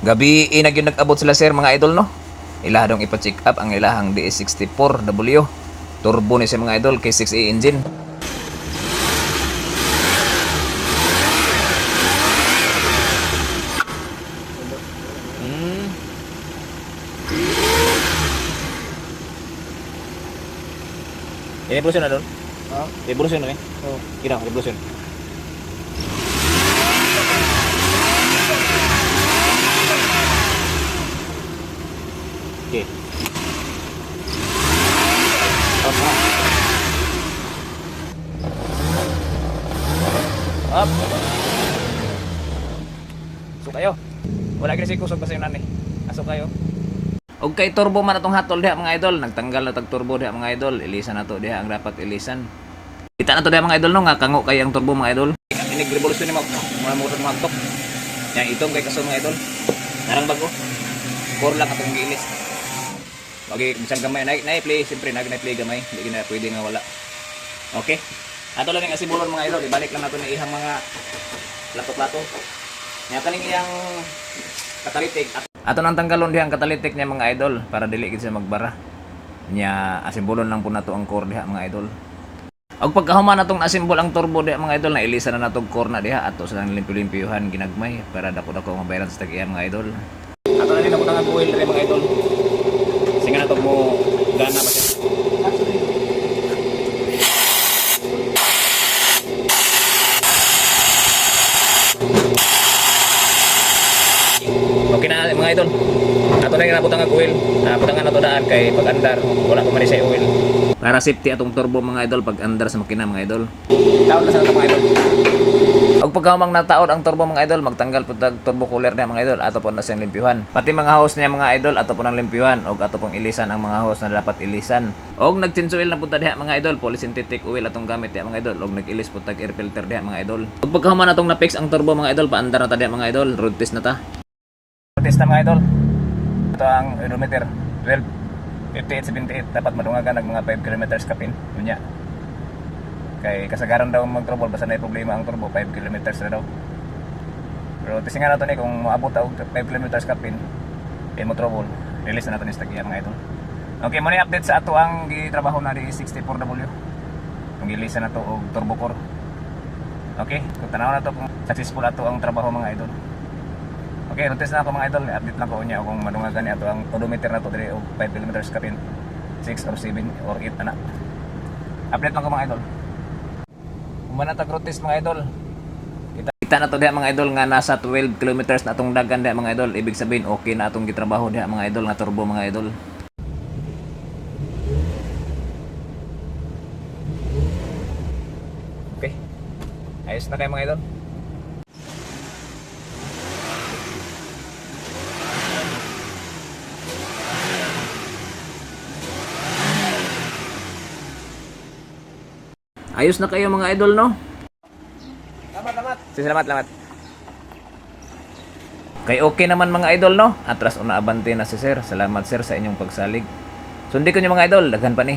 Gabi inag yung nag-abot sila sir mga idol no. Ilaha dong ipa-check up ang ilahang DS64W. Turbo ni siya mga idol kay 6A engine. Hmm. Revolution na doon? Ha? Revolution na eh? Oo. Kira, revolution. Okay. Up, up. Up. So kayo. Wala kasi kusog pa sa yun nani. Aso kayo. Og kay turbo man atong hatol diha mga idol, nagtanggal na tag turbo diha mga idol, ilisan na to diha ang dapat ilisan. Kita na to diha mga idol no nga kango kay ang turbo mga idol. Inig revolusyon ni mga mga motor mga tok. Yang itong kay kaso mga idol. Narang bago. Core lang atong giilis. Wagi bisan gamay na na play siyempre nag na play gamay, hindi na pwede nga wala. Okay. Ato lang ang asibulon mga idol, ibalik lang nato na ihang mga plato-plato. Nya kaning iyang katalitik. Ato nang tanggalon diha ang katalitik niya mga idol para dili gid siya magbara. Nya asimbulon lang po nato ang core diha mga idol. Og pagkahuman natong nasimbol ang turbo diha mga idol na ilisa na natong core na diha ato sa nang limpyo-limpyuhan ginagmay para dako-dako mabayaran sa tag-iya mga idol. Ato na din ako nang oil mga idol. Singa na to mo gana ba siya? Okay na mga idol. Ato na yung nabutang ang oil. Uh, butangan na to daan kay pag andar wala man sa oil. Para safety atong turbo mga idol pag andar sa makina mga idol. Taon na sa mga idol. Og pagkamang nataod ang turbo mga idol, magtanggal po tag turbo cooler niya mga idol ato po na siyang limpyuhan. Pati mga hose niya mga idol ato po nang limpyuhan og ato pong ilisan ang mga hose na dapat ilisan. Og nagchinso oil na punta diha mga idol, polysynthetic oil atong gamit diha mga idol og nag-ilis po tag air filter diha mga idol. Og pagkahuman natong na-fix ang turbo mga idol, paandar na ta diha mga idol, road test na ta. Test na mga idol. Ito ang odometer. 12, 58, 78. Dapat madungagan ng mga 5 kilometers kapin. Yun niya. Kay kasagaran daw mag-trouble. Basta na problema ang turbo. 5 kilometers na daw. Pero testing nga nato ni kung maabot daw 5 kilometers kapin. Kaya mo trouble. Release na nato ni Stagya mga idol. Okay, muna update sa ato ang gitrabaho na di 64W. Kung gilisa na to og turbo core. Okay, kung tanaw na to kung successful ato ang trabaho mga idol. Okay, notice na ako mga idol, update lang ko niya kung madungagan niya ito ang odometer na to diri og 5 km kapin 6 or 7 or 8 ana. Update lang ko mga idol. Kumana tag road test mga idol. Kita, kita na to diha mga idol nga nasa 12 km na atong dagan diha mga idol. Ibig sabihin okay na atong gitrabaho diha mga idol nga turbo mga idol. Okay. Ayos na kayo mga idol. Ayos na kayo mga idol, no? Salamat, salamat. Salamat, salamat. Kay okay naman mga idol, no? Atras una abante na si sir. Salamat sir sa inyong pagsalig. Sundi ko niyo mga idol, daghan pa ni.